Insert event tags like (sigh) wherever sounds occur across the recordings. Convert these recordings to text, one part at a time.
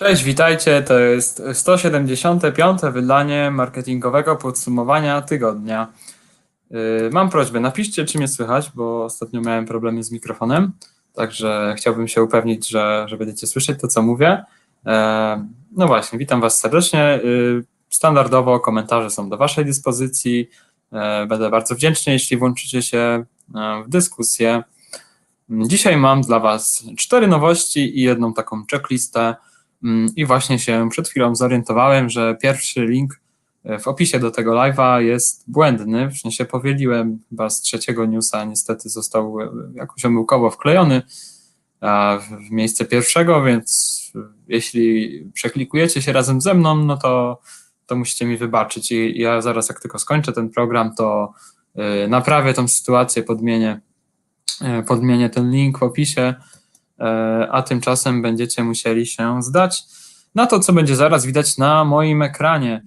Cześć, witajcie. To jest 175. wydanie marketingowego podsumowania tygodnia. Yy, Mam prośbę, napiszcie, czy mnie słychać, bo ostatnio miałem problemy z mikrofonem, także chciałbym się upewnić, że, że będziecie słyszeć to, co mówię. E, No właśnie, witam Was serdecznie. Yy, Standardowo komentarze są do Waszej dyspozycji. E, Będę bardzo wdzięczny, jeśli włączycie się e, w dyskusję. Dzisiaj mam dla Was cztery nowości i jedną taką checklistę. Mm, I właśnie się przed chwilą zorientowałem, że pierwszy link e, w opisie do tego live'a jest błędny, w sensie powieliłem chyba z trzeciego newsa, niestety został e, jakoś omyłkowo wklejony w miejsce pierwszego, więc jeśli przeklikujecie się razem ze mną, no to, to musicie mi wybaczyć. I ja zaraz jak tylko skończę ten program, to e, naprawię tą sytuację, podmienię, podmienię ten link w opisie, a tymczasem będziecie musieli się zdać na to, co będzie zaraz widać na moim ekranie.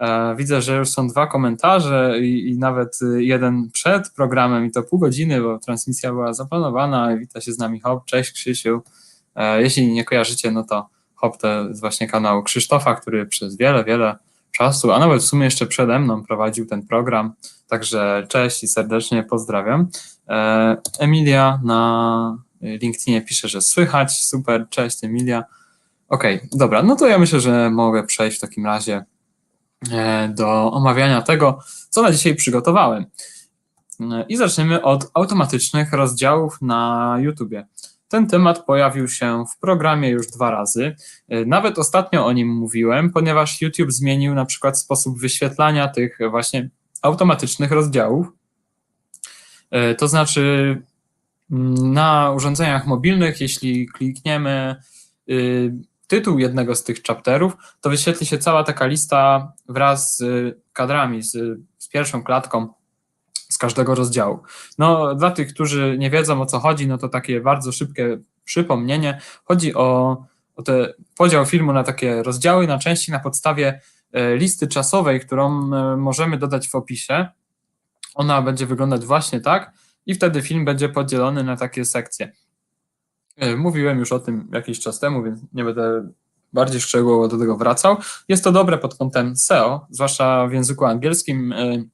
E, Widzę, że już są dwa komentarze i, i nawet jeden przed programem i to pół godziny, bo transmisja była zaplanowana. Wita się z nami Hop. Cześć Krzysiu. E, Jeśli nie kojarzycie, no to Hop to jest właśnie kanał Krzysztofa, który przez wiele, wiele czasu, a nawet w sumie jeszcze przede mną prowadził ten program. Także cześć i serdecznie pozdrawiam. E, Emilia na LinkedInie pisze, że słychać. Super, cześć Emilia. Okej, dobra, no to ja myślę, że mogę przejść w takim razie e, do omawiania tego, co na dzisiaj przygotowałem. E, I zaczniemy od automatycznych rozdziałów na YouTubie. Ten temat pojawił się w programie już dwa razy. E, Nawet ostatnio o nim mówiłem, ponieważ YouTube zmienił na przykład sposób wyświetlania tych właśnie automatycznych rozdziałów. To znaczy, na urządzeniach mobilnych, jeśli klikniemy y, tytuł jednego z tych chapterów, to wyświetli się cała taka lista wraz z kadrami, z, z pierwszą klatką z każdego rozdziału. No, dla tych, którzy nie wiedzą o co chodzi, no to takie bardzo szybkie przypomnienie. Chodzi o, o podział filmu na takie rozdziały, na części na podstawie e, listy czasowej, którą e, możemy dodać w opisie. Ona będzie wyglądać właśnie tak i wtedy film będzie podzielony na takie sekcje. E, Mówiłem już o tym jakiś czas temu, więc nie będę bardziej szczegółowo do tego wracał. Jest to dobre pod kątem SEO, zwłaszcza w języku angielskim. e,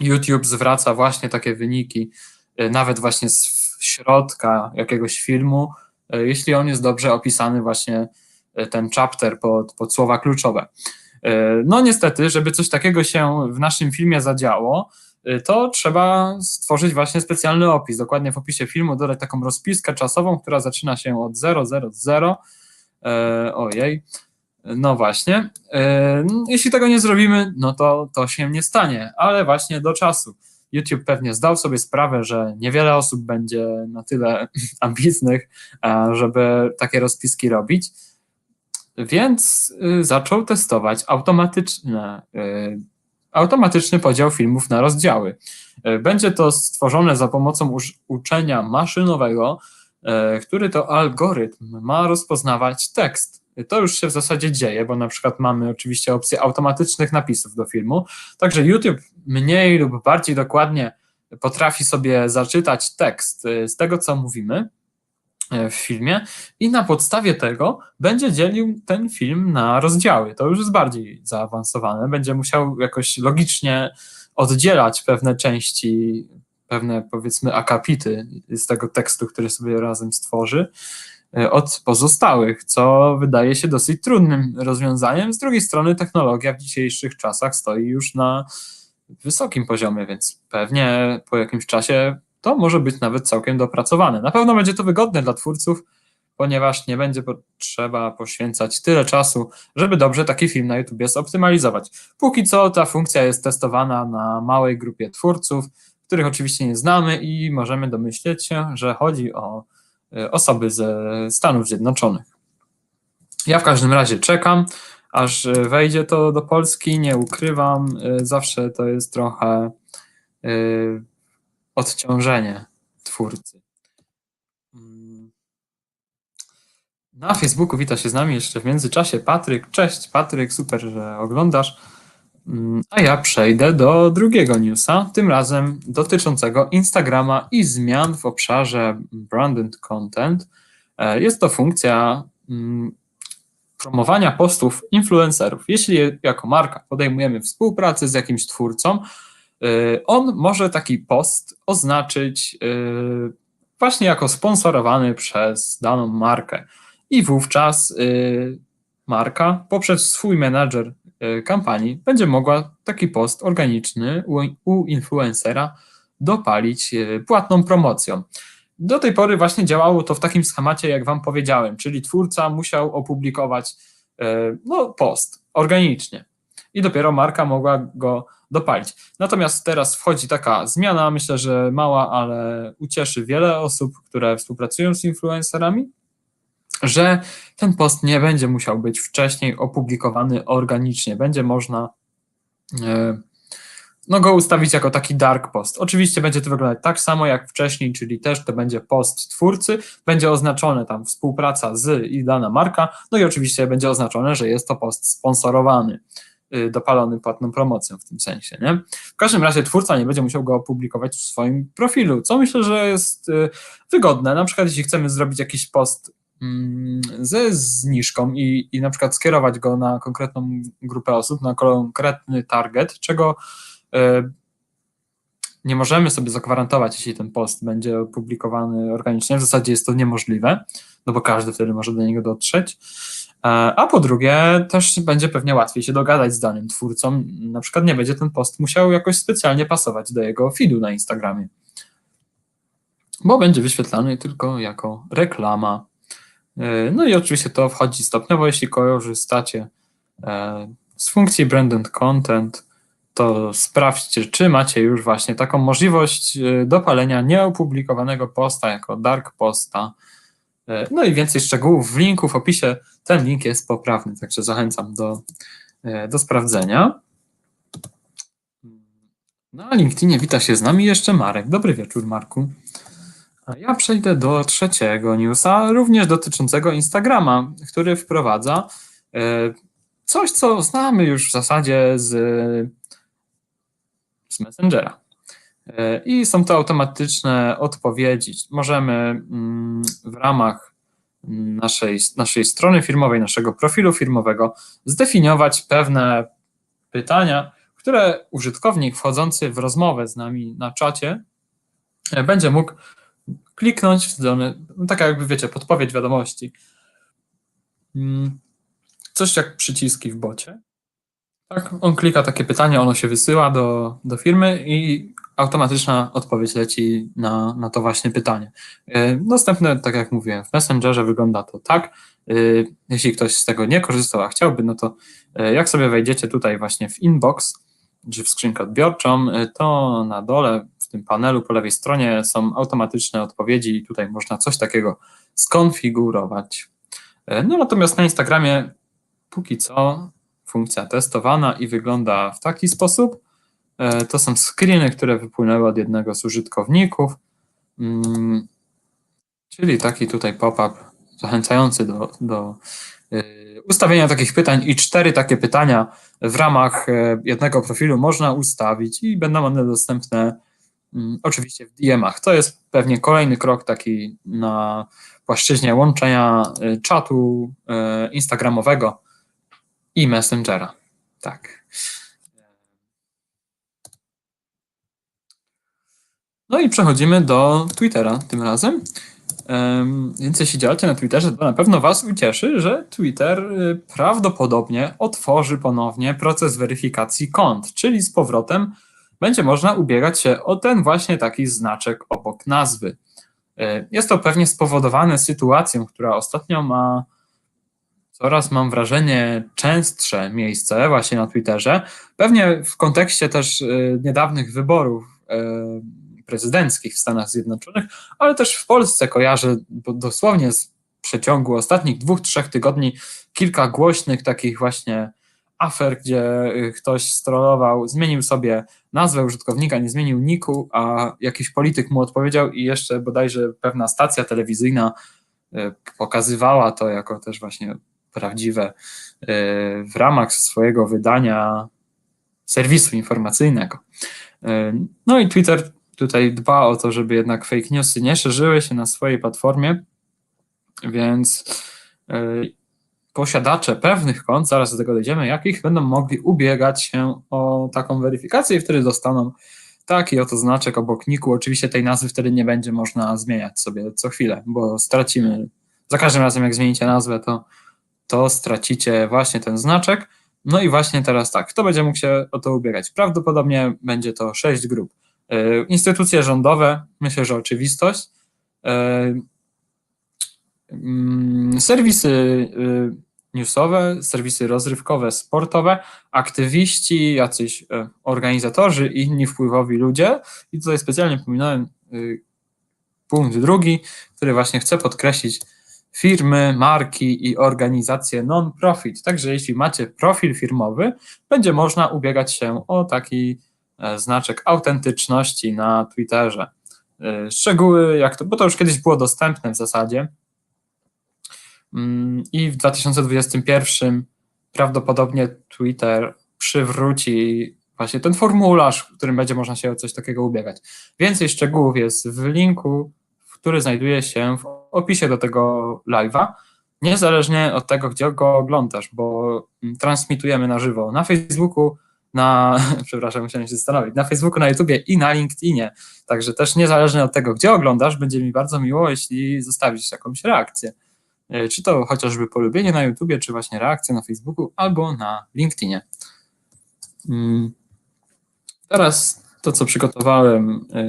YouTube zwraca właśnie takie wyniki, e, nawet właśnie z środka jakiegoś filmu, jeśli on jest dobrze opisany, właśnie ten chapter pod, pod słowa kluczowe. No niestety, żeby coś takiego się w naszym filmie zadziało, to trzeba stworzyć właśnie specjalny opis. Dokładnie w opisie filmu dodać taką rozpiskę czasową, która zaczyna się od 000. E, ojej. No właśnie. E, jeśli tego nie zrobimy, no to to się nie stanie, ale właśnie do czasu. YouTube pewnie zdał sobie sprawę, że niewiele osób będzie na tyle (laughs) ambitnych, żeby takie rozpiski robić, więc y, zaczął testować automatyczne, y, automatyczny podział filmów na rozdziały. E, Będzie to stworzone za pomocą uczenia maszynowego, e, który to algorytm ma rozpoznawać tekst. To już się w zasadzie dzieje, bo na przykład mamy oczywiście opcję automatycznych napisów do filmu, także YouTube mniej lub bardziej dokładnie potrafi sobie zaczytać tekst e, z tego, co mówimy e, w filmie i na podstawie tego będzie dzielił ten film na rozdziały. To już jest bardziej zaawansowane. Będzie musiał jakoś logicznie oddzielać pewne części, pewne powiedzmy akapity z tego tekstu, który sobie razem stworzy, e, od pozostałych, co wydaje się dosyć trudnym rozwiązaniem. Z drugiej strony technologia w dzisiejszych czasach stoi już na wysokim poziomie, więc pewnie po jakimś czasie to może być nawet całkiem dopracowane. Na pewno będzie to wygodne dla twórców, ponieważ nie będzie potrzeba poświęcać tyle czasu, żeby dobrze taki film na YouTube zoptymalizować. Póki co ta funkcja jest testowana na małej grupie twórców, których oczywiście nie znamy i możemy domyśleć się, że chodzi o e, osoby ze Stanów Zjednoczonych. Ja w każdym razie czekam, aż e, wejdzie to do Polski, nie ukrywam, e, zawsze to jest trochę odciążenie twórcy. Na Facebooku wita się z nami jeszcze w międzyczasie Patryk. Cześć Patryk, super, że oglądasz. A ja przejdę do drugiego newsa, tym razem dotyczącego Instagrama i zmian w obszarze branded content. E, Jest to funkcja, mm, promowania postów influencerów. Jeśli jako marka podejmujemy współpracę z jakimś twórcą, on może taki post oznaczyć y, właśnie jako sponsorowany przez daną markę. I wówczas y, marka poprzez swój menadżer kampanii będzie mogła taki post organiczny u, influencera dopalić płatną promocją. Do tej pory właśnie działało to w takim schemacie, jak Wam powiedziałem, czyli twórca musiał opublikować no, post organicznie i dopiero marka mogła go dopalić. Natomiast teraz wchodzi taka zmiana, myślę, że mała, ale ucieszy wiele osób, które współpracują z influencerami, że ten post nie będzie musiał być wcześniej opublikowany organicznie. Będzie można e, no go ustawić jako taki dark post. Oczywiście będzie to wyglądać tak samo jak wcześniej, czyli też to będzie post twórcy, będzie oznaczone tam współpraca z i dana marka, no i oczywiście będzie oznaczone, że jest to post sponsorowany, dopalony płatną promocją w tym sensie, nie? W każdym razie twórca nie będzie musiał go opublikować w swoim profilu, co myślę, że jest y, wygodne. Na przykład jeśli chcemy zrobić jakiś post mm, ze zniżką i, i na przykład skierować go na konkretną grupę osób, na konkretny target, czego E, nie możemy sobie zagwarantować, jeśli ten post będzie opublikowany organicznie. W zasadzie jest to niemożliwe, no bo każdy wtedy może do niego dotrzeć. E, a po drugie, też będzie pewnie łatwiej się dogadać z danym twórcą. Na przykład nie będzie ten post musiał jakoś specjalnie pasować do jego feedu na Instagramie, bo będzie wyświetlany tylko jako reklama. E, no i oczywiście to wchodzi stopniowo, jeśli korzystacie z funkcji branded content to sprawdźcie, czy macie już właśnie taką możliwość e, dopalenia nieopublikowanego posta jako dark posta. E, no i więcej szczegółów w linku w opisie. Ten link jest poprawny, także zachęcam do, e, do sprawdzenia. Na LinkedInie wita się z nami jeszcze Marek. Dobry wieczór, Marku. A ja przejdę do trzeciego newsa, również dotyczącego Instagrama, który wprowadza coś, co znamy już w zasadzie z z Messengera. I są to automatyczne odpowiedzi. Możemy mm, w ramach naszej, naszej strony firmowej, naszego profilu firmowego zdefiniować pewne pytania, które użytkownik wchodzący w rozmowę z nami na czacie e, będzie mógł kliknąć w stronę, no tak jakby wiecie, podpowiedź wiadomości. Mm, coś jak przyciski w bocie. Tak, on klika takie pytanie, ono się wysyła do, do firmy i automatyczna odpowiedź leci na, na to właśnie pytanie. E, dostępne, tak jak mówiłem, w Messengerze wygląda to tak. E, jeśli ktoś z tego nie korzystał, a chciałby, no to e, jak sobie wejdziecie tutaj właśnie w inbox, czy w skrzynkę odbiorczą, to na dole w tym panelu po lewej stronie są automatyczne odpowiedzi i tutaj można coś takiego skonfigurować. No natomiast na Instagramie póki co funkcja testowana i wygląda w taki sposób. E, to są screeny, które wypłynęły od jednego z użytkowników, mm, czyli taki tutaj pop-up zachęcający do, do e, ustawienia takich pytań i cztery takie pytania w ramach e, jednego profilu można ustawić i będą one dostępne mm, oczywiście w DM-ach. To jest pewnie kolejny krok taki na płaszczyźnie łączenia czatu instagramowego i Messengera. Tak. No i przechodzimy do Twittera tym razem. Um, więc jeśli działacie na Twitterze, to na pewno Was ucieszy, że Twitter y, prawdopodobnie otworzy ponownie proces weryfikacji kont, czyli z powrotem będzie można ubiegać się o ten właśnie taki znaczek obok nazwy. Y, jest to pewnie spowodowane sytuacją, która ostatnio ma coraz mam wrażenie częstsze miejsce właśnie na Twitterze, pewnie w kontekście też y, niedawnych wyborów prezydenckich w Stanach Zjednoczonych, ale też w Polsce kojarzę dosłownie z przeciągu ostatnich dwóch, trzech tygodni kilka głośnych takich właśnie afer, gdzie y, ktoś strollował, zmienił sobie nazwę użytkownika, nie zmienił niku, a jakiś polityk mu odpowiedział i jeszcze bodajże pewna stacja telewizyjna pokazywała to jako też właśnie prawdziwe e, w ramach swojego wydania serwisu informacyjnego. No i Twitter tutaj dba o to, żeby jednak fake newsy nie szerzyły się na swojej platformie, więc e, posiadacze pewnych kont, zaraz do tego dojdziemy, jakich będą mogli ubiegać się o taką weryfikację i wtedy dostaną taki oto znaczek obok niku. Oczywiście tej nazwy wtedy nie będzie można zmieniać sobie co chwilę, bo stracimy, za każdym razem jak zmienicie nazwę, to, to stracicie właśnie ten znaczek. No i właśnie teraz tak, kto będzie mógł się o to ubiegać? Prawdopodobnie będzie to sześć grup. E, Instytucje rządowe, myślę, że oczywistość. E, mm, Serwisy y, newsowe, serwisy rozrywkowe, sportowe, aktywiści, jacyś e, organizatorzy i inni wpływowi ludzie. I tutaj specjalnie pominąłem punkt drugi, który właśnie chcę podkreślić firmy, marki i organizacje non-profit. Także jeśli macie profil firmowy, będzie można ubiegać się o taki e, znaczek autentyczności na Twitterze. E, Szczegóły, jak to, bo to już kiedyś było dostępne w zasadzie. Mm, I w 2021 prawdopodobnie Twitter przywróci właśnie ten formularz, w którym będzie można się o coś takiego ubiegać. Więcej szczegółów jest w linku, który znajduje się w opisie do tego live'a, niezależnie od tego, gdzie go oglądasz, bo transmitujemy na żywo na Facebooku, na, (laughs) przepraszam, musiałem się zastanowić, na Facebooku, na YouTubie i na LinkedInie. Także też niezależnie od tego, gdzie oglądasz, będzie mi bardzo miło, jeśli zostawisz jakąś reakcję. E, Czy to chociażby polubienie na YouTubie, czy właśnie reakcję na Facebooku, albo na LinkedInie. Mm. Teraz to, co przygotowałem e,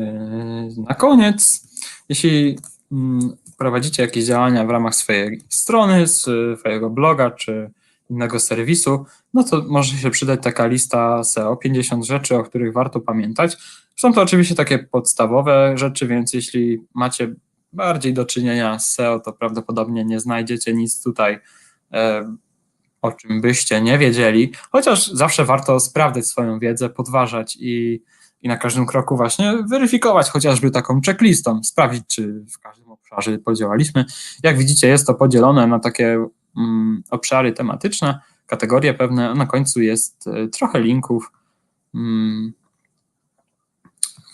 na koniec. Jeśli mm, prowadzicie jakieś działania w ramach swojej strony, swojego bloga czy innego serwisu, no to może się przydać taka lista SEO, 50 rzeczy, o których warto pamiętać. Są to oczywiście takie podstawowe rzeczy, więc jeśli macie bardziej do czynienia z SEO, to prawdopodobnie nie znajdziecie nic tutaj, e, o czym byście nie wiedzieli, chociaż zawsze warto sprawdzać swoją wiedzę, podważać i, i na każdym kroku właśnie weryfikować chociażby taką checklistą, sprawdzić, czy w każdym obszarze podziałaliśmy. Jak widzicie, jest to podzielone na takie obszary tematyczne, kategorie pewne, na końcu jest e, trochę linków, mm,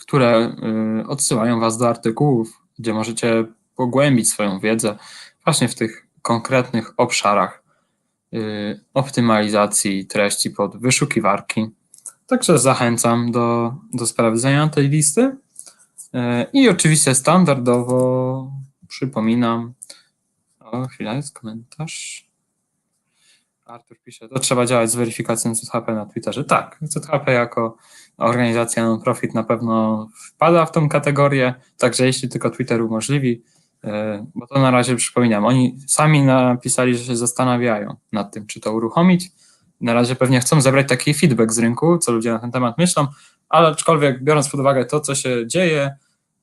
które y, odsyłają Was do artykułów, gdzie możecie pogłębić swoją wiedzę właśnie w tych konkretnych obszarach y, optymalizacji treści pod wyszukiwarki. Także zachęcam do, do sprawdzenia tej listy. Y, I oczywiście standardowo przypominam, o chwila jest komentarz. Artur pisze, to trzeba działać z weryfikacją ZHP na Twitterze. Tak, ZHP jako organizacja non-profit na pewno wpada w tą kategorię, także jeśli tylko Twitter umożliwi, e, bo to na razie przypominam, oni sami napisali, że się zastanawiają nad tym, czy to uruchomić. Na razie pewnie chcą zebrać taki feedback z rynku, co ludzie na ten temat myślą, ale aczkolwiek biorąc pod uwagę to, co się dzieje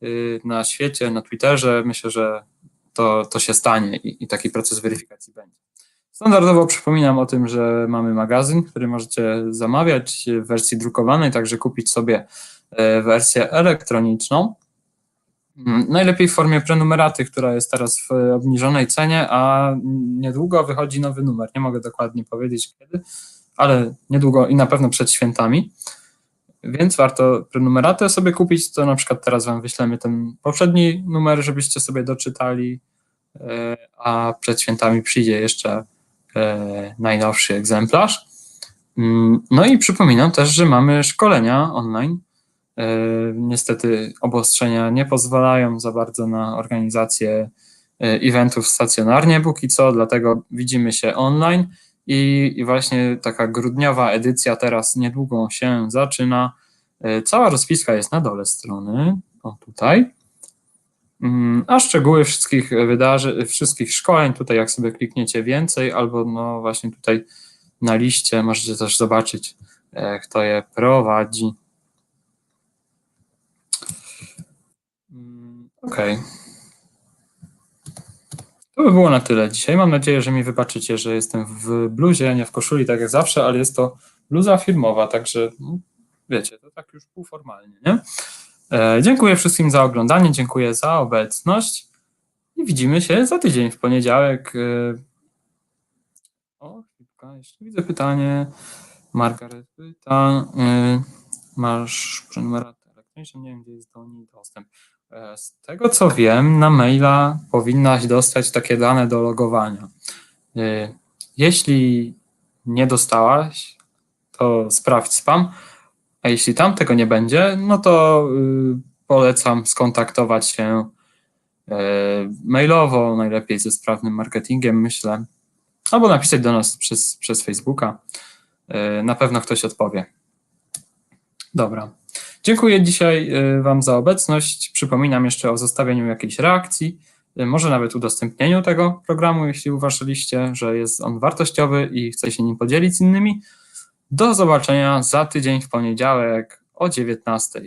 y, na świecie, na Twitterze, myślę, że to, to się stanie i, i taki proces weryfikacji będzie. Standardowo przypominam o tym, że mamy magazyn, który możecie zamawiać w wersji drukowanej, także kupić sobie e, wersję elektroniczną. Mm, Najlepiej w formie prenumeraty, która jest teraz w obniżonej cenie, a niedługo wychodzi nowy numer. Nie mogę dokładnie powiedzieć kiedy, ale niedługo i na pewno przed świętami. Więc warto prenumeratę sobie kupić. To na przykład teraz Wam wyślemy ten poprzedni numer, żebyście sobie doczytali, e, a przed świętami przyjdzie jeszcze e, najnowszy egzemplarz. Mm, No i przypominam też, że mamy szkolenia online. E, Niestety obostrzenia nie pozwalają za bardzo na organizację eventów stacjonarnie póki co, dlatego widzimy się online i, i właśnie taka grudniowa edycja teraz niedługo się zaczyna. E, Cała rozpiska jest na dole strony, o tutaj. Mm, A szczegóły wszystkich wydarzeń, wszystkich szkoleń, tutaj jak sobie klikniecie więcej, albo no właśnie tutaj na liście możecie też zobaczyć, e, kto je prowadzi. Mm, Okej. To by było na tyle dzisiaj. Mam nadzieję, że mi wybaczycie, że jestem w bluzie, a nie w koszuli, tak jak zawsze, ale jest to bluza firmowa, także no, wiecie, to tak już półformalnie, nie? E, Dziękuję wszystkim za oglądanie, dziękuję za obecność i widzimy się za tydzień w poniedziałek. e, O, chwilkę, jeszcze widzę pytanie. Margaret pyta, e, masz prenumeratę elektroniczną, nie wiem, gdzie jest do niej dostęp. E, Z tego co wiem, na maila powinnaś dostać takie dane do logowania. E, Jeśli nie dostałaś, to sprawdź spam, a jeśli tam tego nie będzie, no to y, polecam skontaktować się y, mailowo, najlepiej ze sprawnym marketingiem, myślę, albo napisać do nas przez, przez Facebooka. Na pewno ktoś odpowie. Dobra. Dziękuję dzisiaj y, Wam za obecność. Przypominam jeszcze o zostawieniu jakiejś reakcji, y, może nawet udostępnieniu tego programu, jeśli uważaliście, że jest on wartościowy i chce się nim podzielić z innymi. Do zobaczenia za tydzień w poniedziałek o 19.